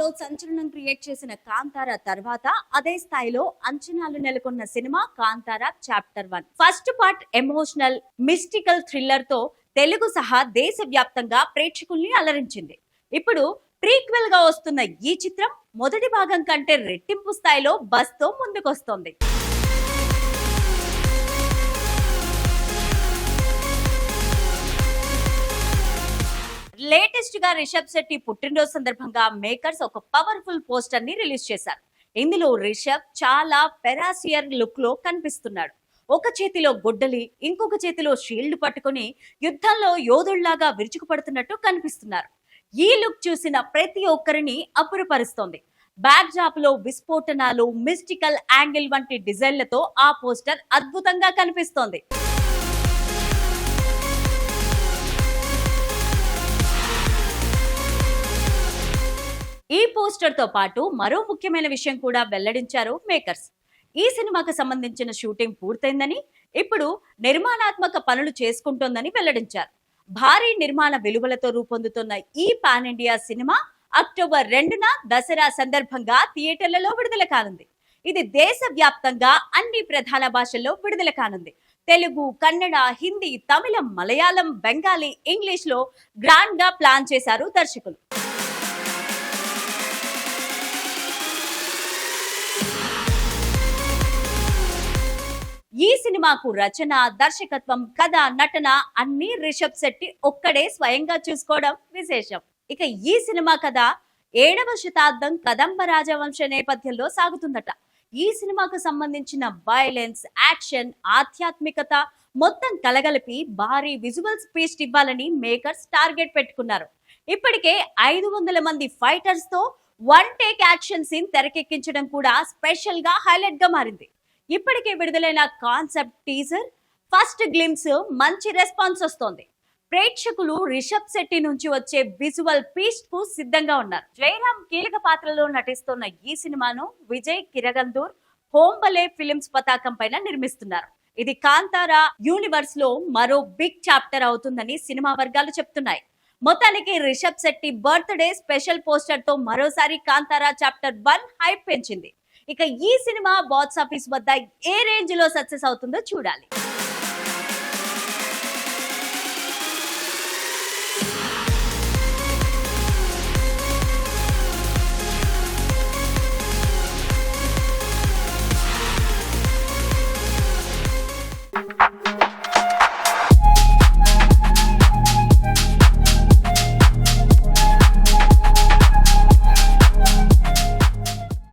స్థాయిలో సంచలనం క్రియేట్ చేసిన కాంతార తర్వాత అదే స్థాయిలో అంచనాలు నెలకొన్న cinema Kantara chapter one. First part emotional mystical థ్రిల్లర్తో Telugu సహా దేశవ్యాప్తంగా ప్రేక్షకుల్ని అలరించింది. ఇప్పుడు ప్రీక్వెల్గా వస్తున్న ఈ చిత్రం మొదటి భాగం కంటే రెట్టింపు స్థాయిలో బస్తో ముందుకొస్తోంది. లేటెస్ట్గా రిషబ్ శెట్టి పుట్టినరోజు సందర్భంగా మేకర్స్ ఒక పవర్ఫుల్ పోస్టర్ని రిలీజ్ చేశారు. ఇందులో రిషబ్ చాలా పెరాసియర్ లుక్లో కనిపిస్తున్నాడు. ఒక చేతిలో గొడ్డలి ఇంకొక చేతిలో షీల్డ్ పట్టుకుని యుద్ధంలో యోధుళ్ళాగా విరుచుకుపడుతున్నట్టు కనిపిస్తున్నారు. ఈ లుక్ చూసిన ప్రతి ఒక్కరిని అప్పురపరుస్తోంది బ్యాక్ డ్రాప్లో విస్ఫోటనాలు మిస్టికల్ యాంగిల్ వంటి డిజైన్లతో ఆ పోస్టర్ అద్భుతంగా కనిపిస్తోంది. ఈ పోస్టర్తో పాటు మరో ముఖ్యమైన విషయం కూడా వెల్లడించారు మేకర్స్ ఈ సినిమాకు సంబంధించిన షూటింగ్ పూర్తయిందని ఇప్పుడు నిర్మాణాత్మక పనులు చేసుకుంటోందని వెల్లడించారు. భారీ నిర్మాణ విలువలతో రూపొందుతున్న ఈ పాన్ ఇండియా సినిమా అక్టోబర్ రెండున దసరా సందర్భంగా థియేటర్లలో విడుదల కానుంది. ఇది దేశవ్యాప్తంగా అన్ని ప్రధాన భాషల్లో విడుదల కానుంది. తెలుగు కన్నడ హిందీ తమిళం మలయాళం బెంగాలీ ఇంగ్లీష్లో గ్రాండ్గా ప్లాన్ చేశారు దర్శకులు. సినిమాకు రచన దర్శకత్వం కథ నటన అన్ని రిషబ్ శెట్టి ఒక్కడే స్వయంగా చూసుకోవడం విశేషం. ఇక ఈ సినిమా కథ ఏడవ శతాబ్దం కదంబ రాజవంశ నేపథ్యంలో సాగుతుందట. ఈ సినిమాకు సంబంధించిన వైలెన్స్ యాక్షన్ ఆధ్యాత్మికత మొత్తం కలగలిపి భారీ విజువల్ స్పీచ్ ఇవ్వాలని మేకర్స్ టార్గెట్ పెట్టుకున్నారు. ఇప్పటికే ఐదు వందల మంది ఫైటర్స్తో వన్ టేక్ యాక్షన్ సీన్ తెరకెక్కించడం కూడా స్పెషల్గా హైలైట్గా మారింది. ఇప్పటికే విడుదలైన కాన్సెప్ట్ టీజర్ ఫస్ట్ గ్లిమ్స్ మంచి రెస్పాన్స్ వస్తోంది. ప్రేక్షకులు రిషబ్ శెట్టి నుంచి వచ్చే విజువల్ పీస్ట్కు సిద్ధంగా ఉన్నారు. జయరామ్ కీలక పాత్రలో నటిస్తున్న ఈ సినిమాను విజయ్ కిరగందూర్ హోంబలే ఫిలిమ్స్ పతాకం పైన నిర్మిస్తున్నారు. ఇది కాంతారా యూనివర్స్లో మరో బిగ్ చాప్టర్ అవుతుందని సినిమా వర్గాలు చెప్తున్నాయి. మొత్తానికి రిషబ్ శెట్టి బర్త్డే స్పెషల్ పోస్టర్తో మరోసారి కాంతారా చాప్టర్ వన్ హైప్ పెంచింది. ఇక ఈ సినిమా బాక్స్ ఆఫీస్ వద్ద ఏ రేంజ్లో సక్సెస్ అవుతుందో చూడాలి.